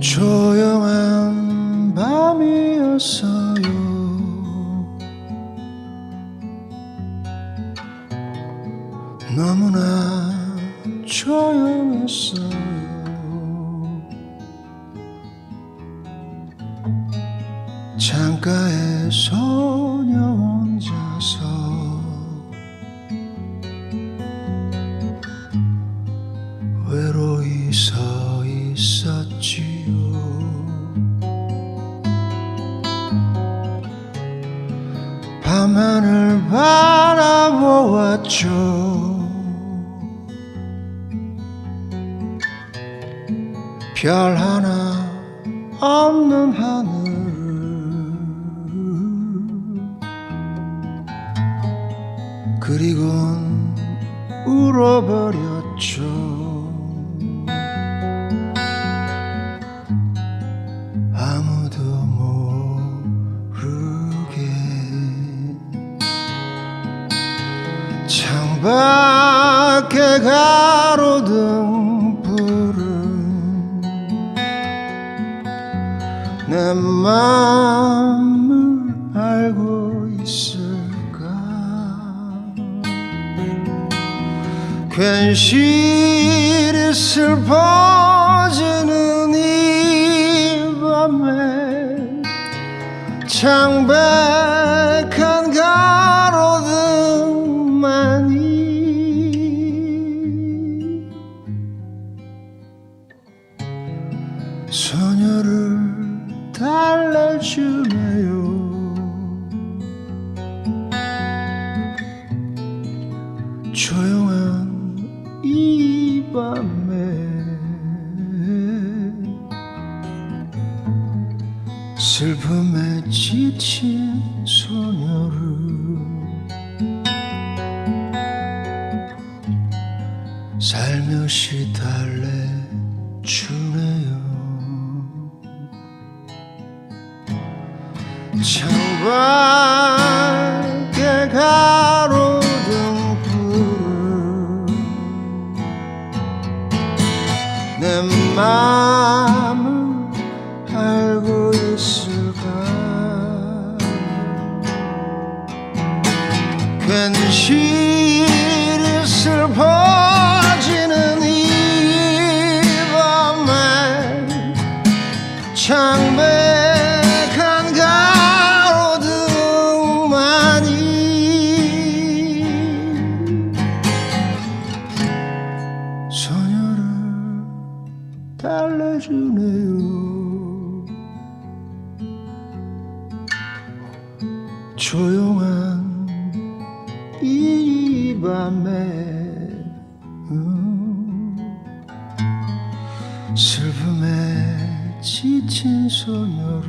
조용한 밤이었어요. 너무나 조용했어요. 창가에 소녀 하늘 바라보았죠. 별 하나 없는 하늘. 그리곤 울어버렸죠 창밖에 가로등 불은 내 마음을 알고 있을까? 괜시리 슬퍼지는 이 밤에 창백 달래주네요. 조용한 이 밤에 슬픔에 지친 소녀를 살며시 달래 창밖에 가로등 불을 내 마음을 알고 있을까? 괜시리 슬퍼지는 이 밤에 창백 주네요. 조용한 이 밤에 음, 슬픔에 지친 소녀를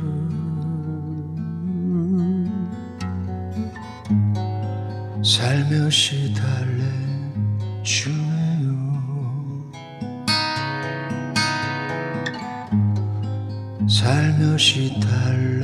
살며시 달래주 살며시 달래주네